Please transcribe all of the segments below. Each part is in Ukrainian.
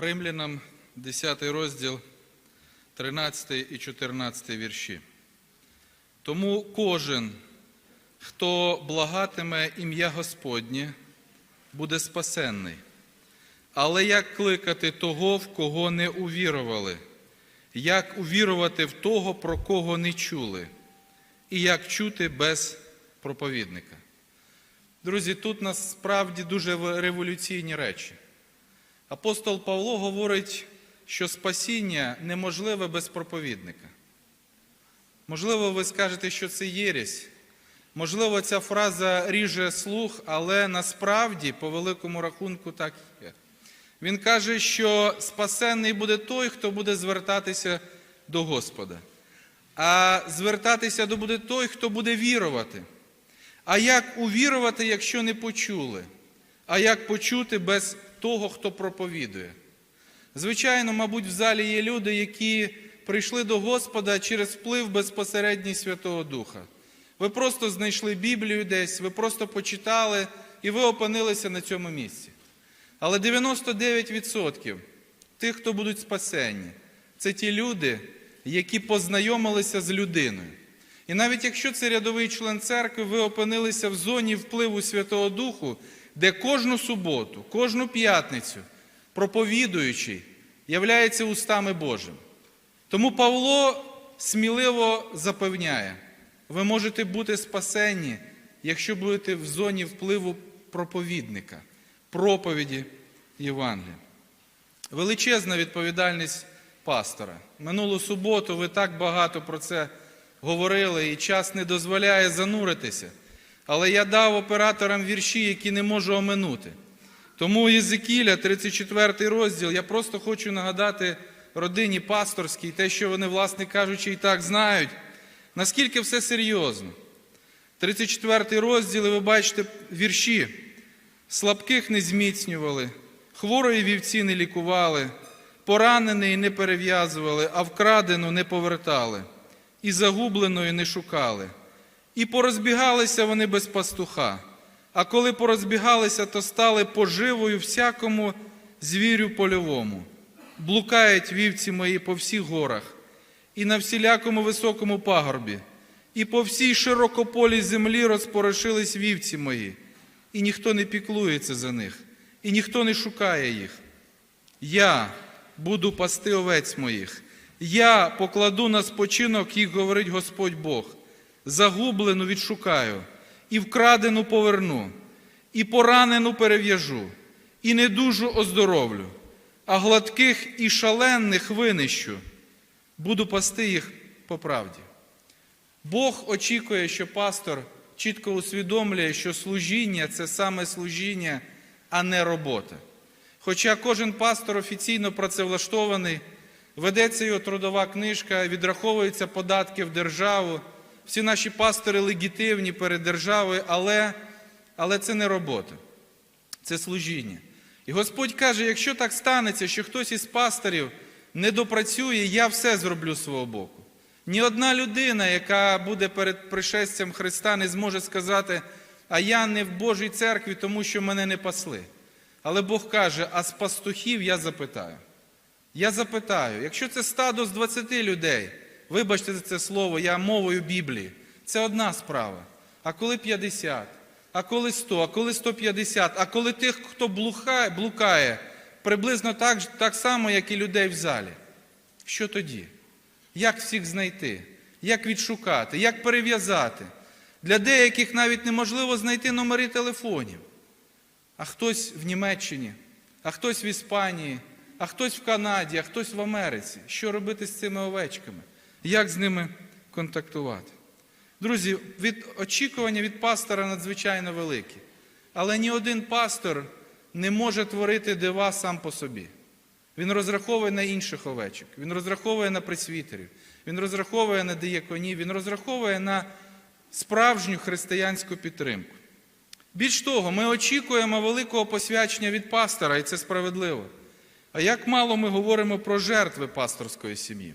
Римлянам 10 розділ, 13 і 14 вірші. Тому кожен, хто благатиме ім'я Господнє, буде спасенний. Але як кликати того, в кого не увірували? Як увірувати в того, про кого не чули? І як чути без проповідника? Друзі, тут насправді дуже революційні речі. Апостол Павло говорить, що спасіння неможливе без проповідника. Можливо, ви скажете, що це єресь. Можливо, ця фраза ріже слух, але насправді, по великому рахунку, так є. Він каже, що спасенний буде той, хто буде звертатися до Господа. А звертатися буде той, хто буде вірувати. А як увірувати, якщо не почули? А як почути без того, хто проповідує? Звичайно, мабуть, в залі є люди, які прийшли до Господа через вплив безпосередній Святого Духа. Ви просто знайшли Біблію десь, ви просто почитали і ви опинилися на цьому місці. Але 99% тих, хто будуть спасені, це ті люди, які познайомилися з людиною. І навіть якщо це рядовий член церкви, ви опинилися в зоні впливу Святого Духу, де кожну суботу, кожну п'ятницю проповідуючий являється устами Божим. Тому Павло сміливо запевняє, ви можете бути спасені, якщо будете в зоні впливу проповідника, проповіді Євангелія. Величезна відповідальність пастора. Минулу суботу ви так багато про це говорили, і час не дозволяє зануритися. Але я дав операторам вірші, які не можу оминути. Тому Єзекіля, 34 розділ, я просто хочу нагадати родині пасторській, те, що вони, власне кажучи, і так знають, наскільки все серйозно. 34 розділ, і ви бачите вірші. Слабких не зміцнювали, хворої вівці не лікували, поранений не перев'язували, а вкрадену не повертали, і загубленої не шукали. І порозбігалися вони без пастуха. А коли порозбігалися, то стали поживою всякому звірю польовому. Блукають вівці мої по всіх горах, і на всілякому високому пагорбі, і по всій широкополій землі розпорошились вівці мої, і ніхто не піклується за них, і ніхто не шукає їх. Я буду пасти овець моїх, я покладу на спочинок їх, говорить Господь Бог, загублену відшукаю, і вкрадену поверну, і поранену перев'яжу, і недужу оздоровлю, а гладких і шалених винищу, буду пасти їх по правді. Бог очікує, що пастор чітко усвідомлює, що служіння це саме служіння, а не робота. Хоча кожен пастор офіційно працевлаштований, ведеться його трудова книжка, відраховуються податки в державу, всі наші пастори легітимні перед державою, але, але це не робота, це служіння. І Господь каже: якщо так станеться, що хтось із пасторів не допрацює, я все зроблю свого боку. Ні одна людина, яка буде перед пришестям Христа, не зможе сказати, а я не в Божій церкві, тому що мене не пасли. Але Бог каже, а з пастухів я запитаю. Я запитаю, якщо це стадо з 20 людей, вибачте за це слово, я мовою Біблії, це одна справа. А коли 50, а коли 100, а коли 150, а коли тих, хто блукає, блукає приблизно так, так само, як і людей в залі, що тоді? Як всіх знайти? Як відшукати, як перев'язати? Для деяких навіть неможливо знайти номери телефонів. А хтось в Німеччині, а хтось в Іспанії, а хтось в Канаді, а хтось в Америці. Що робити з цими овечками? Як з ними контактувати? Друзі, від очікування від пастора надзвичайно великі. Але ні один пастор не може творити дива сам по собі. Він розраховує на інших овечок, він розраховує на присвітерів, він розраховує на дияконів, він розраховує на справжню християнську підтримку. Більш того, ми очікуємо великого посвячення від пастора, і це справедливо. А як мало ми говоримо про жертви пасторської сім'ї?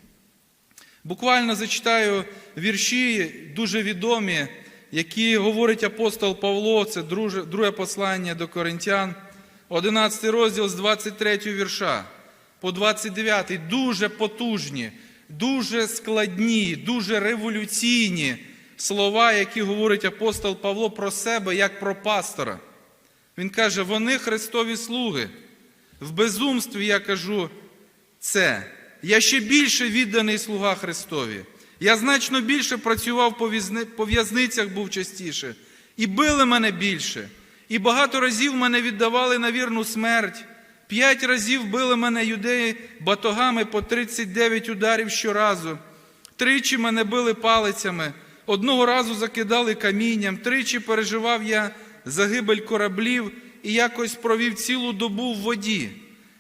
Буквально зачитаю вірші, дуже відомі, які говорить апостол Павло, це друге послання до Коринтян, 11 розділ з 23 вірша. по 29 дуже потужні, дуже складні, дуже революційні слова, які говорить апостол Павло про себе як про пастора. Він каже: вони Христові слуги. В безумстві я кажу це. Я ще більше відданий слуга Христові. Я значно більше працював по в'язницях, був частіше, і били мене більше. І багато разів мене віддавали на вірну смерть. П'ять разів били мене юдеї батогами по 39 ударів щоразу. Тричі мене били палицями, одного разу закидали камінням, тричі переживав я загибель кораблів і якось провів цілу добу в воді.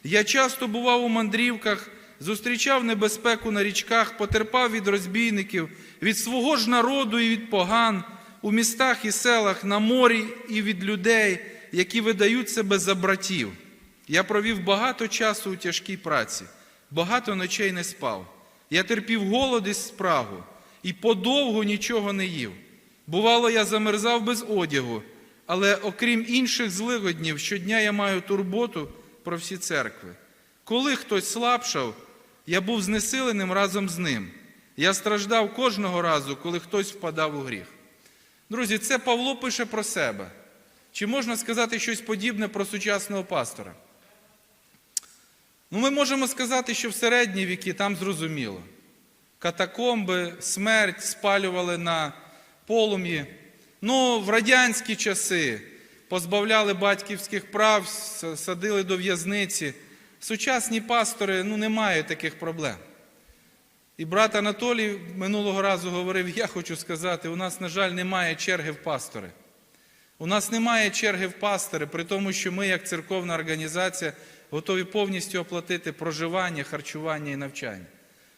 Я часто бував у мандрівках, зустрічав небезпеку на річках, потерпав від розбійників, від свого ж народу і від поган, у містах і селах, на морі і від людей, які видають себе за братів. Я провів багато часу у тяжкій праці, багато ночей не спав. Я терпів голод і спрагу, і подовго нічого не їв. Бувало, я замерзав без одягу, але окрім інших злигоднів, щодня я маю турботу про всі церкви. Коли хтось слабшав, я був знесиленим разом з ним. Я страждав кожного разу, коли хтось впадав у гріх. Друзі, це Павло пише про себе. Чи можна сказати щось подібне про сучасного пастора? Ну, ми можемо сказати, що в середні віки там зрозуміло. Катакомби, смерть спалювали на полум'ї. Ну, в радянські часи позбавляли батьківських прав, садили до в'язниці. Сучасні пастори ну, не мають таких проблем. І брат Анатолій минулого разу говорив: я хочу сказати, у нас, на жаль, немає черги в пастори. У нас немає черги в пастори, при тому, що ми, як церковна організація, готові повністю оплатити проживання, харчування і навчання.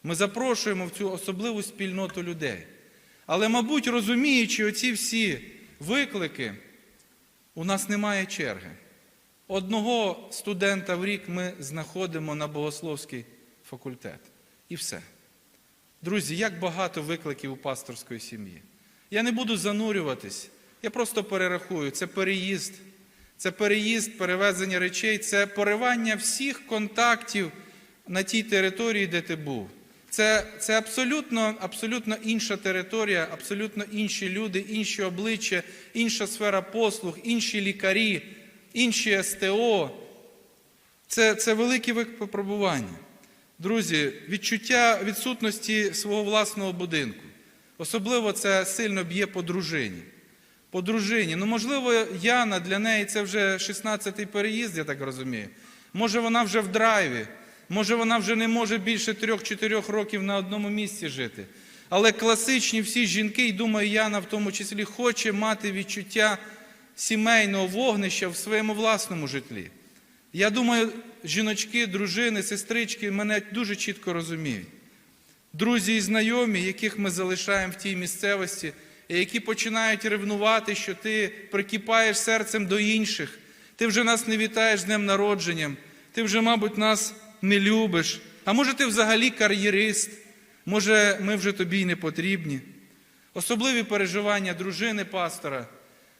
Ми запрошуємо в цю особливу спільноту людей. Але, мабуть, розуміючи оці всі виклики, у нас немає черги. Одного студента в рік ми знаходимо на богословський факультет. І все. Друзі, як багато викликів у пасторської сім'ї. Я не буду занурюватись, я просто перерахую. Це переїзд, це переїзд, перевезення речей, це поривання всіх контактів на тій території, де ти був. Це, це абсолютно, абсолютно інша територія, абсолютно інші люди, інші обличчя, інша сфера послуг, інші лікарі, інші СТО. Це, це великі випробування. Друзі, відчуття відсутності свого власного будинку. Особливо це сильно б'є по дружині. По дружині. Ну, можливо, Яна для неї це вже 16-й переїзд, я так розумію. Може, вона вже в драйві, може, вона вже не може більше 3-4 років на одному місці жити. Але класичні всі жінки, і думаю, Яна в тому числі хоче мати відчуття сімейного вогнища в своєму власному житлі. Я думаю, жіночки, дружини, сестрички мене дуже чітко розуміють. Друзі і знайомі, яких ми залишаємо в тій місцевості, які починають ревнувати, що ти прикипаєш серцем до інших, ти вже нас не вітаєш з днем народженням, ти вже, мабуть, нас не любиш. А може, ти взагалі кар'єрист, може, ми вже тобі й не потрібні. Особливі переживання дружини пастора.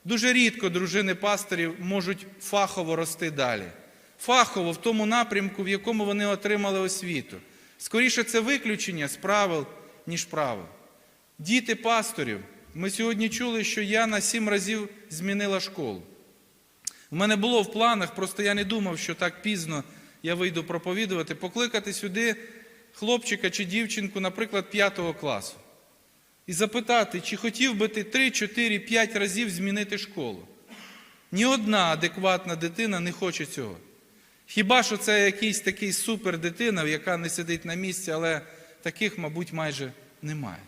Дуже рідко дружини пасторів можуть фахово рости далі. Фахово в тому напрямку, в якому вони отримали освіту. Скоріше, це виключення з правил, ніж правил. Діти пасторів. Ми сьогодні чули, що я на сім разів змінила школу. У мене було в планах, просто я не думав, що так пізно я вийду проповідувати, покликати сюди хлопчика чи дівчинку, наприклад, п'ятого класу. І запитати, чи хотів би ти 3, 4, 5 разів змінити школу. Ні одна адекватна дитина не хоче цього. Хіба що це якийсь такий супер дитина, яка не сидить на місці, але таких, мабуть, майже немає.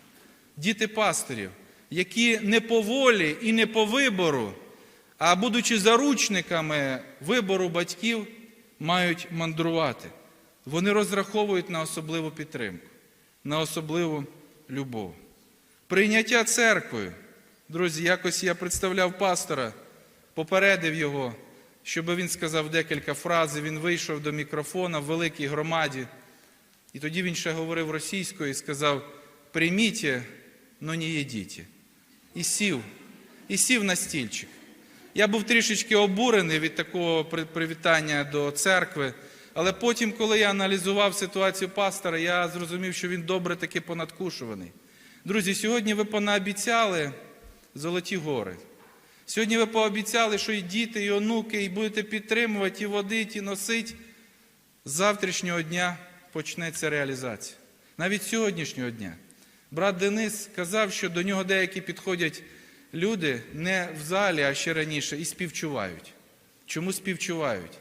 Діти пасторів, які не по волі і не по вибору, а будучи заручниками вибору батьків, мають мандрувати. Вони розраховують на особливу підтримку, на особливу любов. Прийняття церквою. Друзі, якось я представляв пастора, попередив його, щоб він сказав декілька фраз. Він вийшов до мікрофона в великій громаді. І тоді він ще говорив російською і сказав: прийміть, но не їдіть. І сів, і сів на стільчик. Я був трішечки обурений від такого привітання до церкви, Але потім, коли я аналізував ситуацію пастора, я зрозумів, що він добре таки понадкушуваний. Друзі, сьогодні ви понаобіцяли золоті гори. Сьогодні ви пообіцяли, що і діти, і онуки, і будете підтримувати, і водити, і носити. З завтрашнього дня почнеться реалізація. Навіть сьогоднішнього дня. Брат Денис казав, що до нього деякі підходять люди не в залі, а ще раніше, і співчувають. Чому співчувають?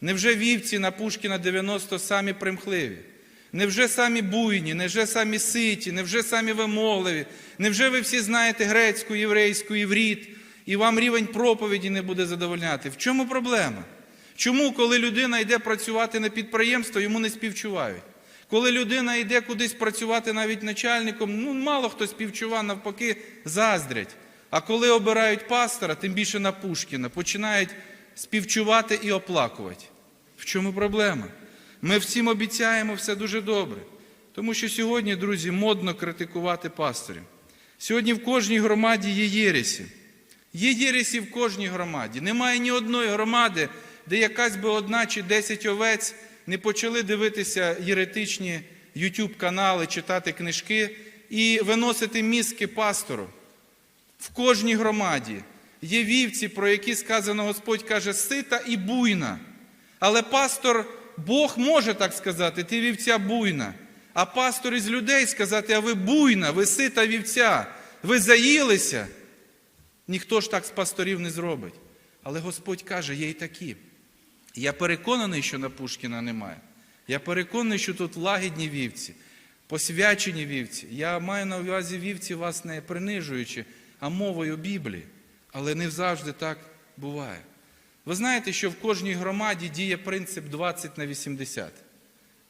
Невже вівці на Пушкіна 90 самі примхливі? Невже самі буйні, невже самі ситі, невже самі вимогливі? Невже ви всі знаєте грецьку, єврейську, івріт, і вам рівень проповіді не буде задовольняти? В чому проблема? Чому, коли людина йде працювати на підприємство, йому не співчувають? Коли людина йде кудись працювати навіть начальником, ну мало хто співчува, навпаки, заздрять. А коли обирають пастора, тим більше на Пушкіна, починають співчувати і оплакувати. В чому проблема? Ми всім обіцяємо все дуже добре. Тому що сьогодні, друзі, модно критикувати пасторів. Сьогодні в кожній громаді є єресі. Є єресі в кожній громаді. Немає ні одної громади, де якась би одна чи десять овець не почали дивитися єретичні YouTube канали, читати книжки і виносити мізки пастору. В кожній громаді є вівці, про які сказано Господь каже, сита і буйна. Але пастор, Бог може так сказати, ти вівця буйна. А пастор із людей сказати, а ви буйна, ви сита вівця, ви заїлися. Ніхто ж так з пасторів не зробить. Але Господь каже, є і такі. Я переконаний, що на Пушкіна немає. Я переконаний, що тут лагідні вівці, посвячені вівці. Я маю на увазі вівці, вас не принижуючи, а мовою Біблії. Але не завжди так буває. Ви знаєте, що в кожній громаді діє принцип 20 на 80.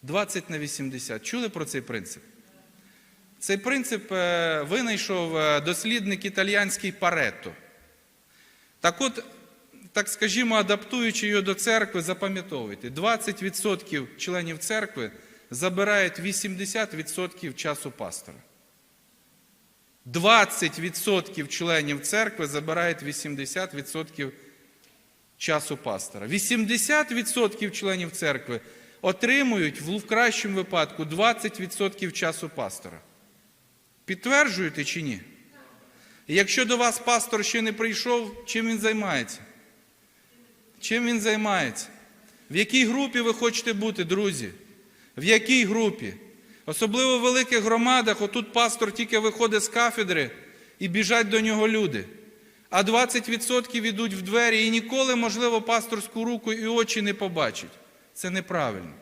20 на 80. Чули про цей принцип? Цей принцип е, винайшов е, дослідник італіянський Паретто. Так от, так скажімо, адаптуючи його до церкви, запам'ятовуйте, 20% членів церкви забирають 80% часу пастора. 20% членів церкви забирають 80% часу пастора. 80% членів церкви отримують в кращому випадку 20% часу пастора. Підтверджуєте чи ні? Якщо до вас пастор ще не прийшов, чим він займається? Чим він займається? В якій групі ви хочете бути, друзі? В якій групі? Особливо в великих громадах, отут пастор тільки виходить з кафедри і біжать до нього люди. А 20% йдуть в двері і ніколи, можливо, пасторську руку і очі не побачать. Це неправильно.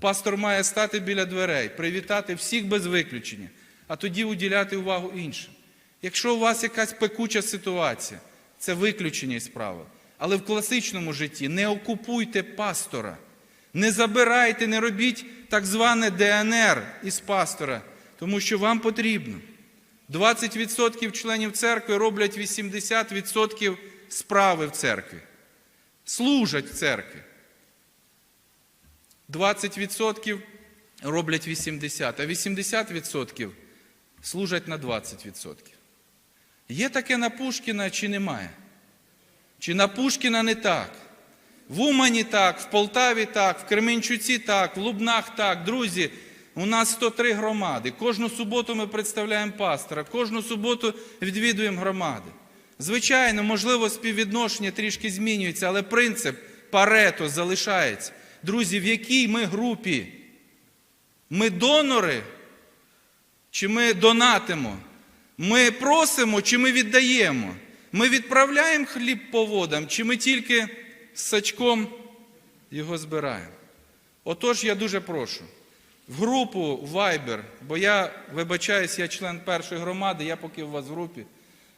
Пастор має стати біля дверей, привітати всіх без виключення, а тоді уділяти увагу іншим. Якщо у вас якась пекуча ситуація, це виключення із правил. Але в класичному житті не окупуйте пастора, не забирайте, не робіть так зване ДНР із пастора, тому що вам потрібно. 20% членів церкви роблять 80% справи в церкві, служать в церкві. 20% роблять 80%, а 80% служать на 20%. Є таке на Пушкіна чи немає? Чи на Пушкіна не так? В Умані так, в Полтаві так, в Кременчуці так, в Лубнах так. Друзі, у нас 103 громади. Кожну суботу ми представляємо пастора, кожну суботу відвідуємо громади. Звичайно, можливо, співвідношення трішки змінюється, але принцип парето залишається. Друзі, в якій ми групі? Ми донори? Чи ми донатимо? Ми просимо, чи ми віддаємо? Ми відправляємо хліб по водам, чи ми тільки з сачком його збираємо? Отож, я дуже прошу. В групу Viber, бо я вибачаюсь, я член першої громади, я поки у вас в групі,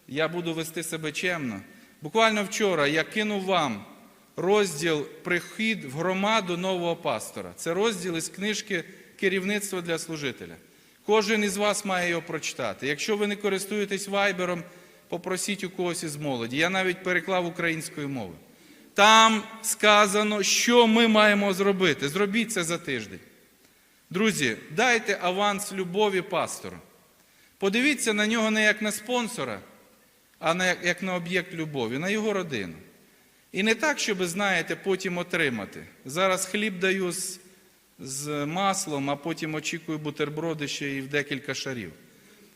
я буду вести себе чемно. Буквально вчора я кинув вам розділ Прихід в громаду нового пастора. Це розділ із книжки Керівництво для служителя. Кожен із вас має його прочитати. Якщо ви не користуєтесь вайбером, попросіть у когось із молоді. Я навіть переклав українською мовою. Там сказано, що ми маємо зробити. Зробіть це за тиждень. Друзі, дайте аванс любові пастору. Подивіться на нього не як на спонсора, а на, як на об'єкт любові, на його родину. І не так, щоб, знаєте, потім отримати. Зараз хліб даю з з маслом, а потім очікую бутерброди ще і в декілька шарів.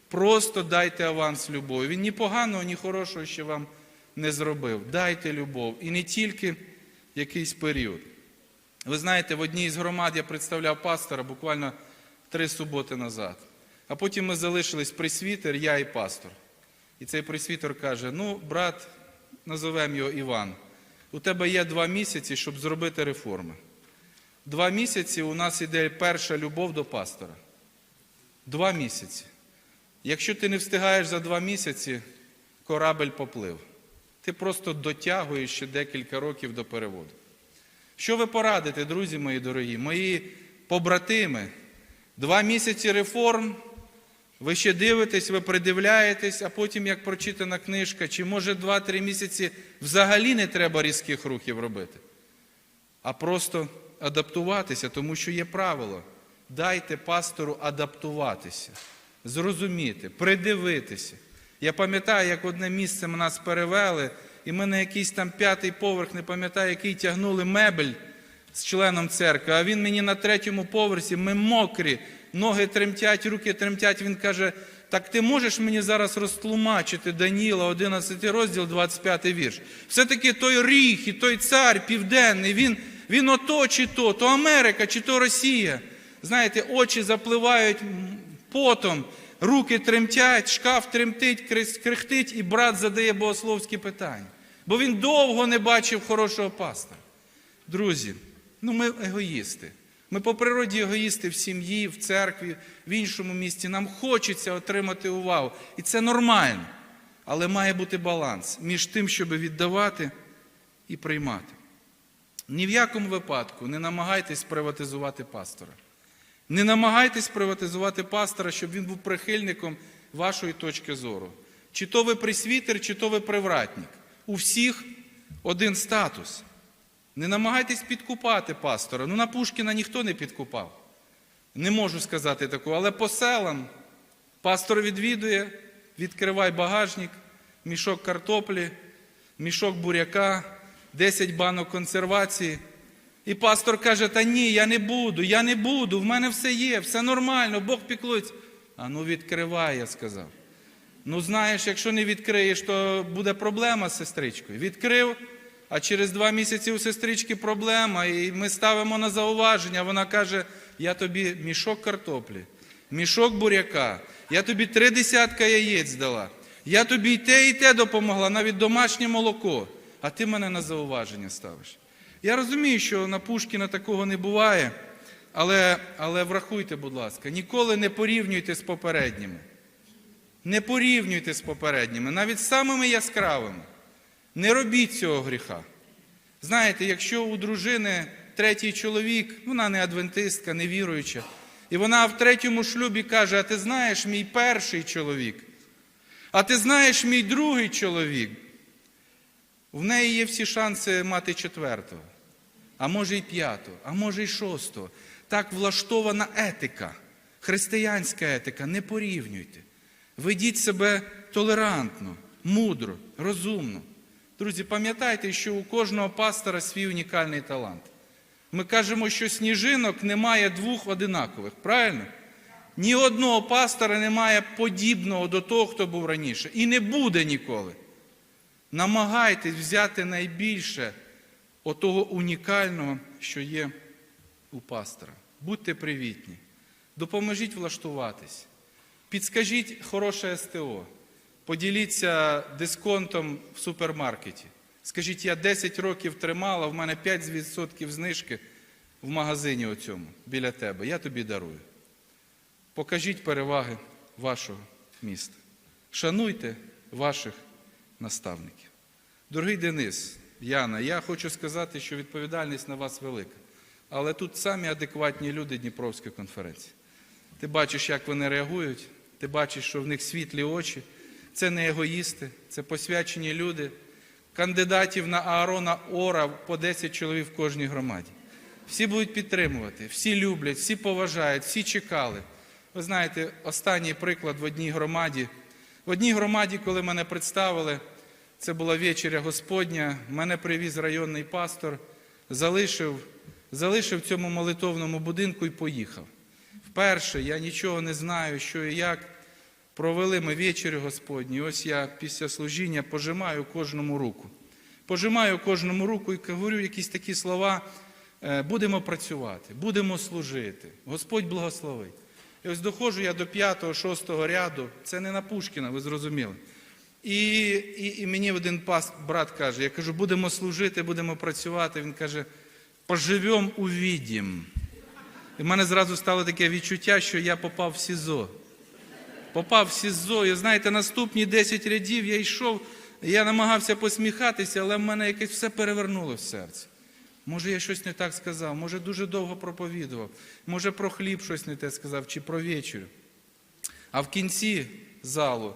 Просто дайте аванс любові. Він ні поганого, ні хорошого ще вам не зробив. Дайте любов. І не тільки якийсь період. Ви знаєте, в одній з громад я представляв пастора буквально три суботи назад. А потім ми залишились присвітер, я і пастор. І цей присвітер каже: ну, брат, назовемо його Іван, у тебе є два місяці, щоб зробити реформи. Два місяці у нас іде перша любов до пастора. Два місяці. Якщо ти не встигаєш за два місяці, корабель поплив. Ти просто дотягуєш ще декілька років до переводу. Що ви порадите, друзі мої дорогі, мої побратими? Два місяці реформ, ви ще дивитесь, ви придивляєтесь, а потім, як прочитана книжка, чи може два-три місяці взагалі не треба різких рухів робити, а просто адаптуватися, тому що є правило. Дайте пастору адаптуватися, зрозуміти, придивитися. Я пам'ятаю, як одне місце нас перевели, і ми на якийсь там п'ятий поверх, не пам'ятаю, який тягнули мебель з членом церкви, а він мені на третьому поверсі, ми мокрі, ноги тремтять, руки тремтять. Він каже: так ти можеш мені зараз розтлумачити Даніла, 11 розділ, 25 вірш. Все-таки той ріг і той цар південний, він, він ото чи то, то Америка, чи то Росія. Знаєте, очі запливають потом, руки тремтять, шкаф тремтить, крихтить, і брат задає богословські питання. Бо він довго не бачив хорошого пастора. Друзі, ну ми егоїсти. Ми по природі егоїсти в сім'ї, в церкві, в іншому місці. Нам хочеться отримати увагу. І це нормально. Але має бути баланс між тим, щоб віддавати і приймати. Ні в якому випадку не намагайтесь приватизувати пастора. Не намагайтесь приватизувати пастора, щоб він був прихильником вашої точки зору. Чи то ви присвітер, чи то ви привратник. У всіх один статус. Не намагайтесь підкупати пастора. Ну, на Пушкіна ніхто не підкупав. Не можу сказати такого, але по селам пастор відвідує, відкривай багажник, мішок картоплі, мішок буряка, 10 банок консервації. І пастор каже: Та ні, я не буду, я не буду, в мене все є, все нормально, Бог піклується. А ну відкривай, я сказав. Ну, знаєш, якщо не відкриєш, то буде проблема з сестричкою. Відкрив, а через два місяці у сестрички проблема, і ми ставимо на зауваження. Вона каже: я тобі мішок картоплі, мішок буряка, я тобі три десятка яєць дала. Я тобі і те, і те допомогла, навіть домашнє молоко. А ти мене на зауваження ставиш. Я розумію, що на Пушкіна такого не буває, але, але врахуйте, будь ласка, ніколи не порівнюйте з попередніми. Не порівнюйте з попередніми, навіть самими яскравими. Не робіть цього гріха. Знаєте, якщо у дружини третій чоловік, вона не адвентистка, не віруюча, і вона в третьому шлюбі каже: А ти знаєш, мій перший чоловік, а ти знаєш, мій другий чоловік. В неї є всі шанси мати четвертого, а може й п'ятого, а може й шостого. Так влаштована етика, християнська етика. Не порівнюйте. Ведіть себе толерантно, мудро, розумно. Друзі, пам'ятайте, що у кожного пастора свій унікальний талант. Ми кажемо, що сніжинок немає двох одинакових, правильно? Ні одного пастора немає подібного до того, хто був раніше. І не буде ніколи. Намагайтесь взяти найбільше отого унікального, що є у пастора. Будьте привітні, допоможіть влаштуватись, підскажіть хороше СТО, поділіться дисконтом в супермаркеті. Скажіть, я 10 років тримала, в мене 5% знижки в магазині оцьому біля тебе. Я тобі дарую. Покажіть переваги вашого міста. Шануйте ваших наставників. Дорогий Денис, Яна, я хочу сказати, що відповідальність на вас велика. Але тут самі адекватні люди Дніпровської конференції. Ти бачиш, як вони реагують, ти бачиш, що в них світлі очі. Це не егоїсти, це посвячені люди. Кандидатів на Аарона Ора по 10 чоловік в кожній громаді. Всі будуть підтримувати, всі люблять, всі поважають, всі чекали. Ви знаєте, останній приклад в одній громаді. В одній громаді, коли мене представили, це була вечеря Господня, мене привіз районний пастор, залишив залишив цьому молитовному будинку і поїхав. Вперше я нічого не знаю, що і як. Провели ми вечері Господні. Ось я після служіння пожимаю кожному руку. Пожимаю кожному руку і говорю якісь такі слова. е, Будемо працювати, будемо служити. Господь благословить. І ось доходжу я до п'ятого, шостого ряду. Це не на Пушкіна, ви зрозуміли. І, і, і мені один пас, брат каже: я кажу, будемо служити, будемо працювати. Він каже, поживемо, увідім. І в мене зразу стало таке відчуття, що я попав в СІЗО. Попав в СІЗО, і знаєте, наступні 10 рядів я йшов, я намагався посміхатися, але в мене якесь все перевернуло в серці. Може, я щось не так сказав, може, дуже довго проповідував, може, про хліб щось не те сказав, чи про вечерю. А в кінці залу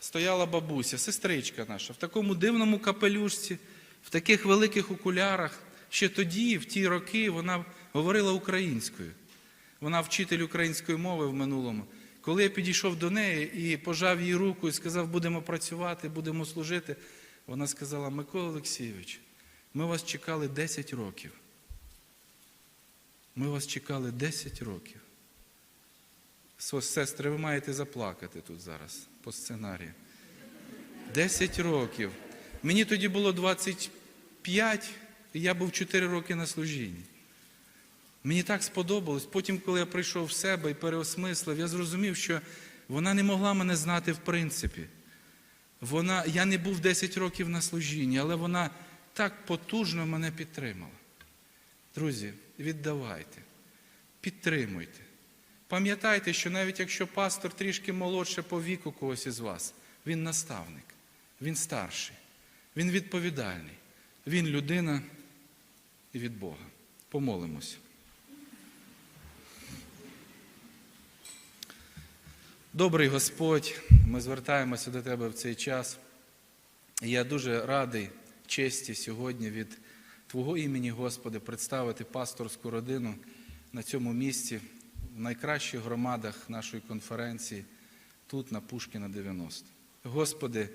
стояла бабуся, сестричка наша, в такому дивному капелюшці, в таких великих окулярах. Ще тоді, в ті роки, вона говорила українською. Вона вчитель української мови в минулому. Коли я підійшов до неї і пожав їй руку і сказав, будемо працювати, будемо служити, вона сказала: Микола Олексійович, ми вас чекали 10 років. Ми вас чекали 10 років. Сестри, ви маєте заплакати тут зараз по сценарію. 10 років. Мені тоді було 25, і я був 4 роки на служінні. Мені так сподобалось. Потім, коли я прийшов в себе і переосмислив, я зрозумів, що вона не могла мене знати в принципі. Вона, я не був 10 років на служінні, але вона так потужно мене підтримала. Друзі, віддавайте, підтримуйте. Пам'ятайте, що навіть якщо пастор трішки молодше по віку когось із вас, він наставник, він старший, він відповідальний, він людина від Бога. Помолимося. Добрий Господь, ми звертаємося до Тебе в цей час. Я дуже радий честі сьогодні від Твого імені, Господи, представити пасторську родину на цьому місці, в найкращих громадах нашої конференції, тут, на Пушкіна 90. Господи,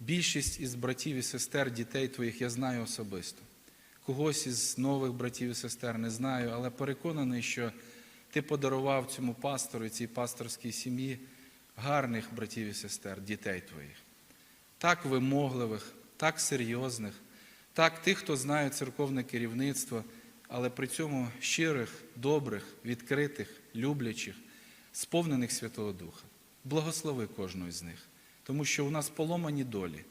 більшість із братів і сестер, дітей Твоїх я знаю особисто. Когось із нових братів і сестер не знаю, але переконаний, що ти подарував цьому пастору і цій пасторській сім'ї гарних братів і сестер, дітей твоїх, так вимогливих, так серйозних, так тих, хто знає церковне керівництво, але при цьому щирих, добрих, відкритих, люблячих, сповнених Святого Духа. Благослови кожного з них, тому що у нас поломані долі,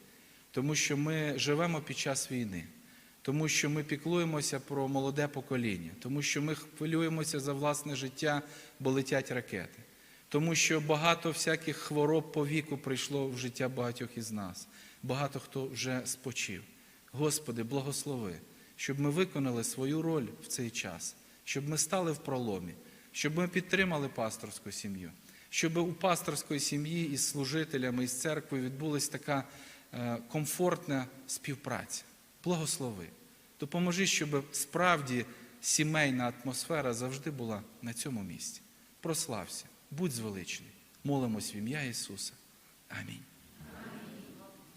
тому що ми живемо під час війни тому що ми піклуємося про молоде покоління, тому що ми хвилюємося за власне життя, бо летять ракети, тому що багато всяких хвороб по віку прийшло в життя багатьох із нас. Багато хто вже спочив. Господи, благослови, щоб ми виконали свою роль в цей час, щоб ми стали в проломі, щоб ми підтримали пасторську сім'ю, щоб у пасторської сім'ї із служителями, із церквою відбулася така е, комфортна співпраця. Благослови. Допоможи, щоб справді сімейна атмосфера завжди була на цьому місці. Прослався, будь звеличний. Молимось в ім'я Ісуса. Амінь.